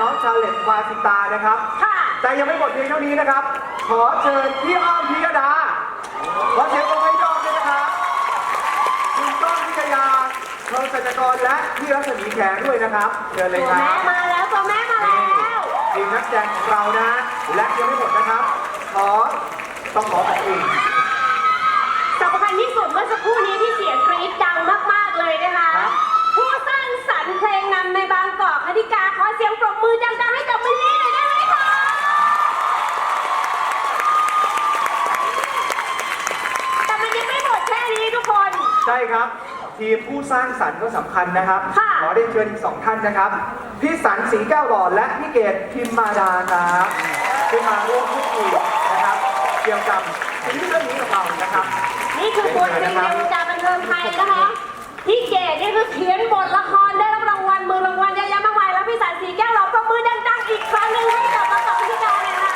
น้องชาเลตวาสิตานะครับ ค่ะ แต่ยังไม่หมดเพียงเท่านี้นะครับ ขอเชิญพี่อ้อมพิยดาขอเสียงปรบมือให้พี่อ้อมด้วยนะครับคุณต้นพิทยาเชิญสัจกรและพี่รัศมีแขกด้วยนะครับเชิญเลยตัวครัแม่บมาแล้วตัวแม่มาแล้ว ทีมนักแสดงของเรานะ และยังไม่หมดนะครับ ขอต้องขอขอบคุณ สำคัญที่สุดเมื่อสักครู่นี้ที่เสียงกรี๊ดดังมาก ๆ เลยนะคะำในบางกอกคณิกาขอเสียงปรบมือดังๆให้กับมิลลี่หน่อยได้ไหมคะแต่มันยังไม่หมดแค่นี้ทุกคน ใช่ครับ ทีมผู้สร้างสรรค์ก็สำคัญนะครับ ค่ะ ขอเรียนเชิญอีกสองท่านนะครับ พี่สันสีแก้วหลอดและพี่เกดพิมมาดาครับที่มาร่วมพูดคุยนะครับ เกี่ยวกับซีรีส์เรื่องนี้ของเรานะครับ นี่คือตัวจริงในวงการบันเทิงไทยนะคะ พี่เกดนี่คือเขียนบทละครได้ อะแยะมากมายแล้วพี่สันสีแก้วเราประมือดังๆอีกครั้งหนึ่งให้กับบางกอกคณิกาเลยค่ะ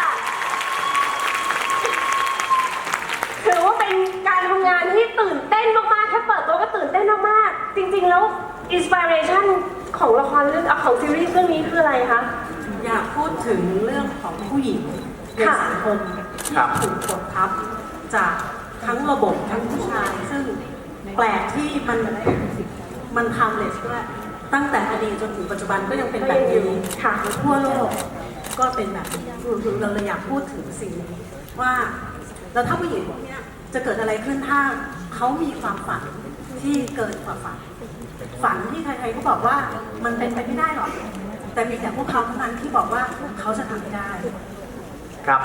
ถือว่าเป็นการทำงานที่ตื่นเต้นมากๆแค่เปิดตัวก็ตื่นเต้นมากๆจริงๆแล้วอินสปิเรชันของละครเรื่องอะของซีรีส์เรื่องนี้คืออะไรคะ อยากพูดถึงเรื่องของผู้หญิงในค่ะ สังคมที่ครับ ถูกกดทับจากทั้งระบบทั้งผู้ชาย ซึ่งแปลกที่มันมันทำเลยด้วย ตั้งแต่อดีตจนถึงปัจจุบันก็ยังเป็นแบบนี้ค่ะทั่วโลกก็เป็นแบบนี้เราเลยอยากพูดถึงสิ่งนี้ว่าแล้วถ้าผู้หญิงพวกเนี้ยจะเกิดอะไรขึ้นถ้าเขามีความฝันที่เกินกว่าฝัน ฝันที่ใครๆก็บอกว่ามันเป็นไปไม่ได้หรอก แต่มีแต่พวกเขาเท่านั้นที่บอกว่าเขาจะทำได้ ครับ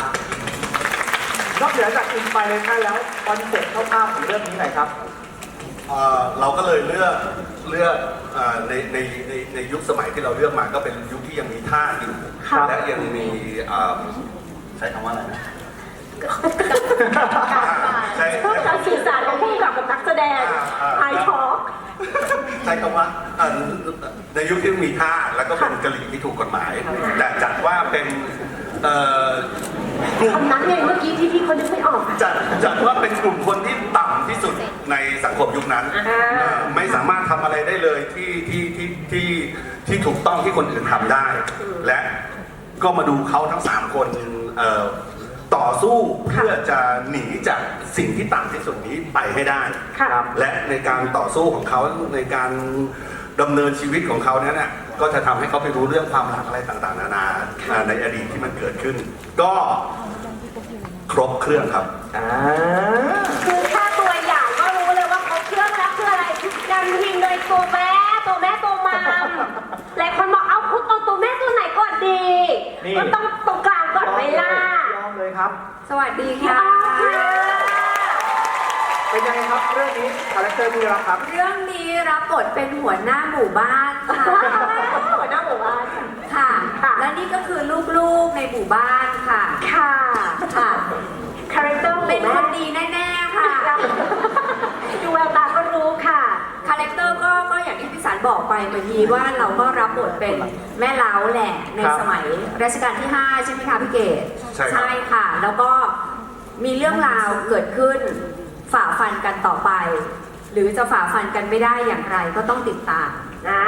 นอกเหนือจากอินสปิเรชันแล้วคอนเซ็ปต์คร่าวๆของเรื่องนี้หน่อยครับ เอ่อเราก็เลยเลือกเลือกเอ่อในในในในยุคสมัยที่เราเลือกมาก็เป็นยุคที่ยังมีท่าอยู่ครับและยังมีเอ่อใช้คำว่าอะไรนะใช้เพื่อการสื่อสารของผู้กำกับกับนักแสดงไอทอใช้คำว่าเอ่อในยุคที่มีท่าแล้วก็เป็นกะหรี่ที่ถูกกฎหมาย แต่จัดว่าเป็นเอ่อกลุ่มคำนั้นไงเมื่อกี้ที่พี่เขานึกไม่ออกอะจัดจัดว่าเป็นกลุ่มคนที่ต่ำที่สุด ในสังคมยุคนั้นอ่า เอ่อไม่สามารถทำอะไรได้เลยที่ที่ที่ที่ที่ถูกต้องที่คนอื่นทำได้ และก็มาดูเขาทั้งสามคนเอ่อต่อสู้เพื่อจะหนีจากสิ่งที่ต่ำที่สุดนี้ไปให้ได้ ค่ะ และในการต่อสู้ของเขาในการดำเนินชีวิตของเขานั้นน่ะก็จะทำให้เขาไปรู้เรื่องความรักอะไรต่างๆ นานาอ่าในอดีตที่มันเกิดขึ้น ก็ครบเครื่องครับ อ่า ตัวแม่ตัวแม่ตัวมามหลายคนบอกเอาคุณเอาตัวแม่ตัวไหนก่อนดี นี่ ก็ต้องตรงกลางก่อนไหมล่ะยอมเลยเลยครับ สวัสดีพี่ค่ะอ้อมค่ะ เป็นยังไงครับเรื่องนี้คาแรคเตอร์ที่ได้รับครับ เรื่องนี้รับบทเป็นหัวหน้าหมู่บ้านค่ะ หัวหน้าหมู่บ้าน ค่ะ ค่ะ และนี่ก็คือลูกๆในหมู่บ้านค่ะ ค่ะ ค่ะ คาแรคเตอร์เป็นคนดีแน่ๆค่ะ ดูแววตาก็รู้ค่ะ คาแรคเตอร์ก็ก็อย่างที่พี่ สารบอกไปเมื่อกี้ว่าเราก็รับบทเป็นแม่เล้าแหละในครับสมัยรัชกาลที่ 5 ใช่ไหมคะพี่เกดใช่ครับ ค่ะ แล้วก็มีเรื่องราวเกิดขึ้นฝ่าฟันกันต่อไป หรือจะฝ่าฟันกันไม่ได้อย่างไรก็ต้องติดตามอ่า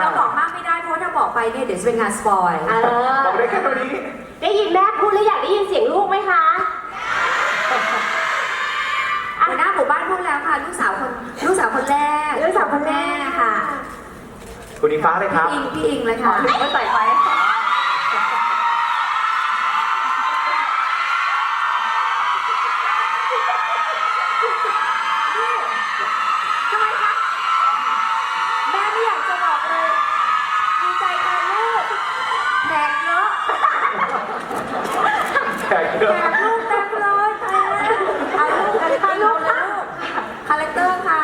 เราบอกมากไม่ได้เพราะว่าถ้าบอกไปเนี่ยเดี๋ยวจะเป็นงานสปอยเออบอกได้แค่เท่านี้ ได้ยินแม่พูดแล้วอยากได้ยินเสียงลูกไหมคะ หัวหน้าหมู่บ้านพูดแล้วค่ะลูกสาวคนลูกสาวคนแรกลูกสาวคนแรกม่ค่ะคุณอิงฟ้าเลยครับพี่อิงพี่อิงเลยค่ะหรือว่าใส่ไฟ ทำไมคะ แม่ไม่อยากจะบอกเลย ดีใจแทนลูกแขกเยอะ แขกเยอะ แขกลูกเต็มเลยตายแล้วเอาลูกกันไปลูกเลยลูกคาแรคเตอร์ค่ะ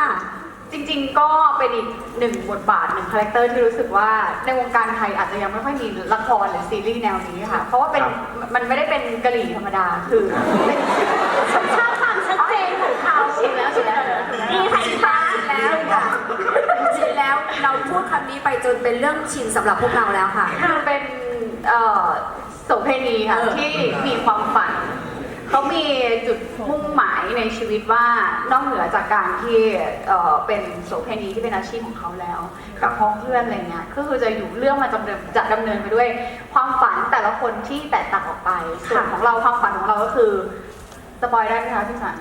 จริงๆ ก็ เป็นอีกหนึ่งบทบาทหนึ่งคาแรคเตอร์ที่รู้สึกว่าในวงการไทยอาจจะยังไม่ค่อยมีละครหรือซีรีส์แนวนี้ค่ะ เพราะว่าเป็นครับ มันไม่ได้เป็นกะหรี่ธรรมดาคือเป็นฉันชอบความชัดเจนของเขาชินแล้วชินแล้วนี่ค่ะอีฟ้าแล้วค่ะจริงๆแล้วเราพูดคำนี้ไปจนเป็นเรื่องชินสำหรับพวกเราแล้วค่ะ คือเป็นเอ่อโสเภณีค่ะเออที่มีความฝัน เขามีจุดมุ่งหมายในชีวิตว่านอกเหนือจากการที่เอ่อเป็นโสเภณีที่เป็นอาชีพของเขาแล้วกับพ้องเพื่อนอะไรเงี้ยก็คือจะอยู่เรื่องมาจำเนินจะดำเนินไปด้วย ความฝันแต่ละคนที่แตกต่างออกไปส่วนของเราความฝันของเราก็คือสปอยได้ไหมคะพี่สัน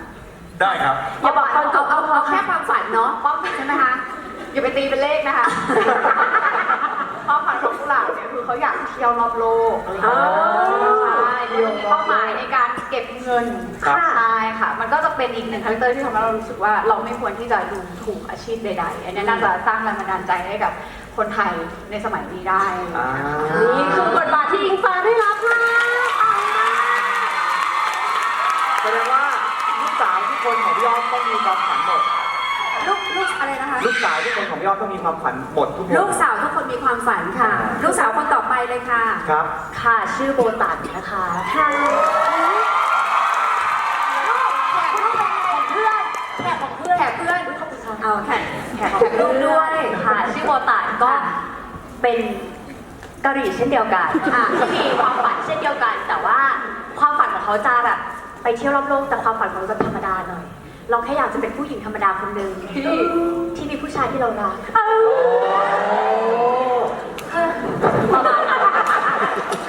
ได้ครับ อย่าบอกเอาเอาเอาเอาแค่ความฝันเนาะความฝันใช่ไหมคะอย่าไปตีเป็นเลขนะคะ ความฝันของกุหลาบเนี่ยคือเขาอยากเที่ยวรอบโลกอะไรอย่างเงี้ยใช่แล้วก็มีเป้าหมายในการเก็บเงินครับ ใช่ค่ะ มันก็จะเป็นอีกหนึ่งคาแรคเตอร์ที่ทำให้เรารู้สึกว่าเราไม่ควรที่จะดูถูกอาชีพใด ๆ อันนี้น่าจะสร้างแรงบันดาลใจให้กับคนไทยในสมัยนี้ได้ อ่า นี่คือบทบาทที่อิงฟ้าได้รับค่ะแสดงว่าลูกสาวทุกคนของพี่อ้อมต้องมีความฝันหมด ลูกลูกอะไรนะคะ ลูกสาวทุกคนของพี่อ้อมต้องมีความฝันหมดทุกคน ลูกสาวทุก คนมีความฝันค่ะ ลูกสาวคนต่อไปเลยค่ะ ครับ ค่ะชื่อโบตันนะคะค่ะแขกลูกเป็นของเพื่อนแขกของเพื่อนแขกเพื่อนเอาแขกแขกของลูกด้วยค่ะชื่อโบตันก็เป็นกะหรี่เช่นเดียวกันค่ะที่มีความฝันเช่นเดียวกัน แต่ว่าความฝันของเขาจะแบบไปเที่ยวรอบโลกแต่ความฝันของเราจะธรรมดาหน่อยเราแค่อยากจะเป็นผู้หญิงธรรมดาคนหนึ่งที่ที่มีผู้ชายที่เรารัก ประมาณนั้น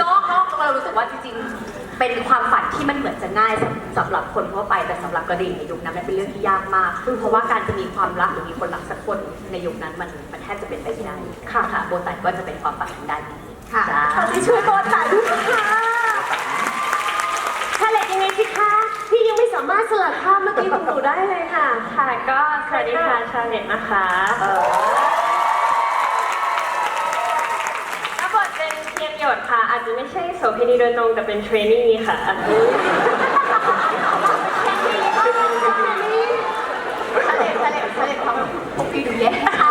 ก็ก็เรารู้สึกว่าจริงๆ เป็นความฝันที่มันเหมือนจะง่ายสำสำหรับคนทั่วไปแต่สำหรับกระดิ่งในยุคนั้นมันเป็นเรื่องที่ยากมาก เพราะว่าการจะมีความรักหรือมีคนรักสักคนในยุคนั้นมันมันแทบจะเป็นไปไม่ได้ค่ะค่ะโบตันก็จะเป็นความฝันทางด้านนี้ค่ะจ้าขอที่ช่วยโบตันด้วยค่ะถ้าเล็กยังไงสิคะพี่ยังไม่สามารถสลัดภาพเมื่อกี้ของหนูได้เลยค่ะ ค่ะก็สวัสดีค่ะชาวเน็ตนะคะรับบทเป็น เทียนหยดค่ะ อาจจะไม่ใช่โสเภณีโดยตรงแต่เป็นเทรนนี่ค่ะ ทะเลทะเลทะเลทำพวกพี่ดูแย่ค่ะ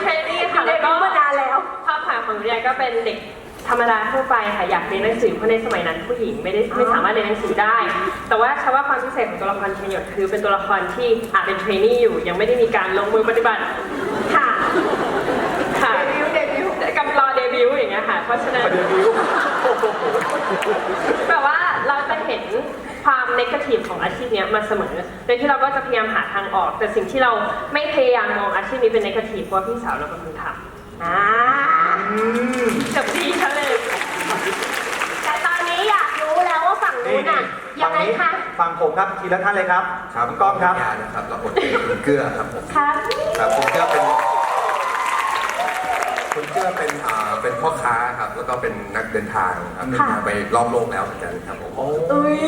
เทรนนี่ค่ะแล้วก็มานานแล้วความฝันของเรียนก็เป็นเด็กธรรมดาทั่วไปค่ะอยากเรียนหนังสือเพราะในสมัยนั้นผู้หญิงไม่ได้ไม่สามารถเรียนหนังสือได้ แต่ว่าชาว่าความพิเศษของตัวละครเทียนหยดคือเป็นตัวละครที่อาจเป็นเทรนนี่อยู่ ยังไม่ได้มีการลงมือปฏิบัติ ค่ะ เพราะฉะนั้นเดบิวต์แบบว่าเราจะเห็นความนกาทีฟของอาชีพเนี้ยมาเสมอ โดยที่เราก็จะพยายามหาทางออก แต่สิ่งที่เราไม่พยายามมองอาชีพนี้เป็นนกาทีฟเพราะว่าพี่สาวเราเป็นคนทำอ่าอืมกับพี่เขาเลย แต่ตอนนี้อยากรู้แล้วว่าฝั่งนู้นน่ะยังไงคะฝั่งผมครับทีละท่านเลยครับครับคุณก้องครับยานะครับรับบทเป็นคุณเกื้อครับผมครับ ครับคุณเกื้อเป็นคุณเกื้อเป็นอ่าเป็นพ่อค้าครับ แล้วก็เป็นนักเดินทางครับเดินทางไปรอบโลกแล้วเหมือนกันครับผมโอ้อุ๊ย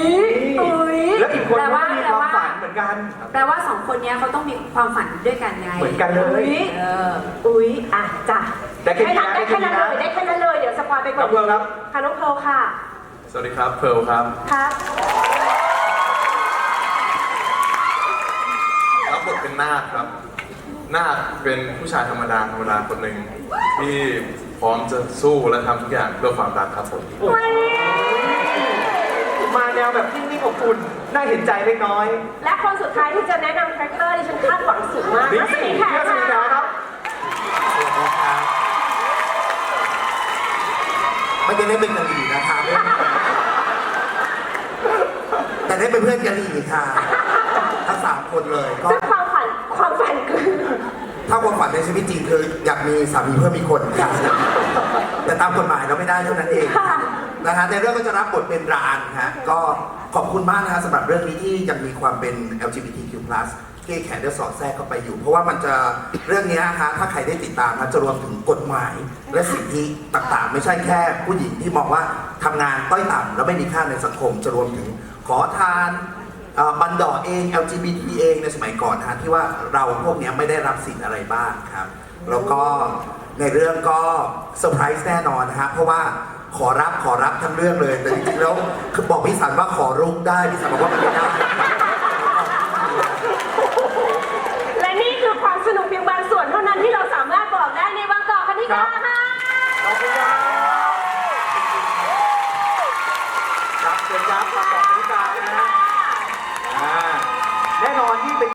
อุ๊ยแล้วอีกคนแปลก็ว่ามีแปลความว่าฝันเหมือนกัน แปลว่าสองคนเนี้ยเขาต้องมีความฝันด้วยกันไงเหมือนกันเลยเอออุ๊ยอะจ้ะได้แค่ได้นี้นะแค่นั้นเลยได้แค่นั้นเลยเดี๋ยวสปอยไปก่อนน้องเพิร์ลครับ ค่ะน้องเพร์ลค่ะสวัสดีครับ เพร์ลครับครับรับบทเป็นนาคครับ นาคเป็นผู้ชายธรรมดาธรรมดาคนหนึ่งที่พร้อมจะสู้และทำทุกอย่างเพื่อความรักครับผมมาแนวแบบนิ่งๆอบอุ่นน่าเห็นใจเล็กน้อยและคนสุดท้ายที่จะแนะนำคาแรคเตอร์ที่ฉันคาดหวังสูงมากนี่รัศมีพี่แขกรัศมีแขกคค่ะรับไม่ได้เล่นเป็นกะหรี่นะคะแต่ได้เป็นเพื่อนกะหรี่ค่ะทั้งสามคนเลยก็ ถ้าความฝันในชีวิตจริงคืออยากมีสามีเพิ่มอีกคนค่ะแต่ตามกฎหมายเราไม่ได้เท่านั้นเองค่ะนะฮะในเรื่องก็จะรับบทเป็นรานฮะก็ขอบคุณมากนะฮะสำหรับเรื่องนี้ที่ยังมีความเป็น LGBTQ+ เก้แขนได้สอดแทรกเข้าไปอยู่ เพราะว่ามันจะเรื่องนี้นะคะถ้าใครได้ติดตามนะจะรวมถึงกฎหมาย และสิทธิต่างๆ ไม่ใช่แค่ผู้หญิงที่มองว่าทำงานต้อยต่ำแล้วไม่มีค่าในสังคมจะรวมถึงขอทานเอ่อ บันดอเอง LGBT เองในสมัยก่อนนะที่ว่าเราพวกนี้ไม่ได้รับสิทธิ์อะไรบ้างครับ แล้วก็ในเรื่องก็เซอร์ไพรส์แน่นอนนะครับเพราะว่าขอรับขอรับทั้งเรื่องเลย แต่จริงๆแล้วคือบอกพี่สันว่าขอรุกได้พี่สันบอกว่ามันไม่ได้และนี่คือความสนุกเพียงบางส่วนเท่านั้นที่เราสามารถบอกได้ในบางกอกคณิกาค่ะ